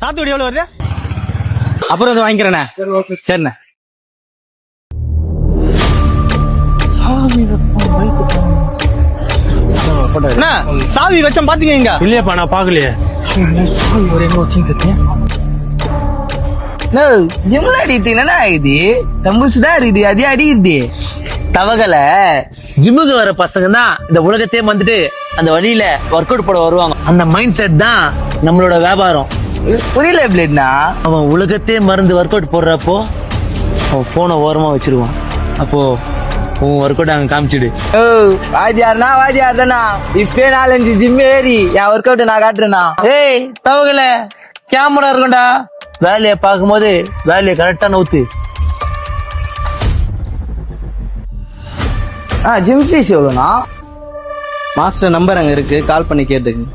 சாத்துக்குடி எவ்வளவு வருது? அப்புறம் வந்து வாங்கிக்கிறேண்ணே. சரிண்ணே. அண்ணா, சாவி வச்சோம் பாத்தீங்க இங்க. இல்லையாப்பா நான் பாக்கலையே ஜிம்ல அடித்தீங்கன்னா இது? டம்பிள்ஸ் தான் இருக்குது அதே அடிக்குது தவகலை ஜிம்முக்கு வர பசங்க தான் இந்த உலகத்தையே வந்துட்டு அந்த வழியில ஒர்க் அவுட் போட வருவாங்க. அந்த மைண்ட் செட் தான் நம்மளோட வியாபாரம். புரியல பிளேட்னா அவன் உலகத்தையே மறந்து ஒர்க் அவுட் போடுறப்போ அவன் போனை ஓரமா வச்சிருவான். அப்போ உன் ஒர்க் அவுட் அங்க காமிச்சிடு. ஓ வாஜியார்னா வாஜியார் தானா இப்பே நாலஞ்சு ஜிம் ஏறி என் ஒர்க் அவுட் நான் காட்டுறேனா? ஏய் தவகல கேமரா இருக்கும்டா. வேலையை பார்க்கும்போது வேலையை கரெக்டா நவுத்து ஆ ஜிம் ஃபீஸ் எவ்வளோண்ணா? மாஸ்டர் நம்பர் அங்கே இருக்கு. கால் பண்ணி கேட்டுங்க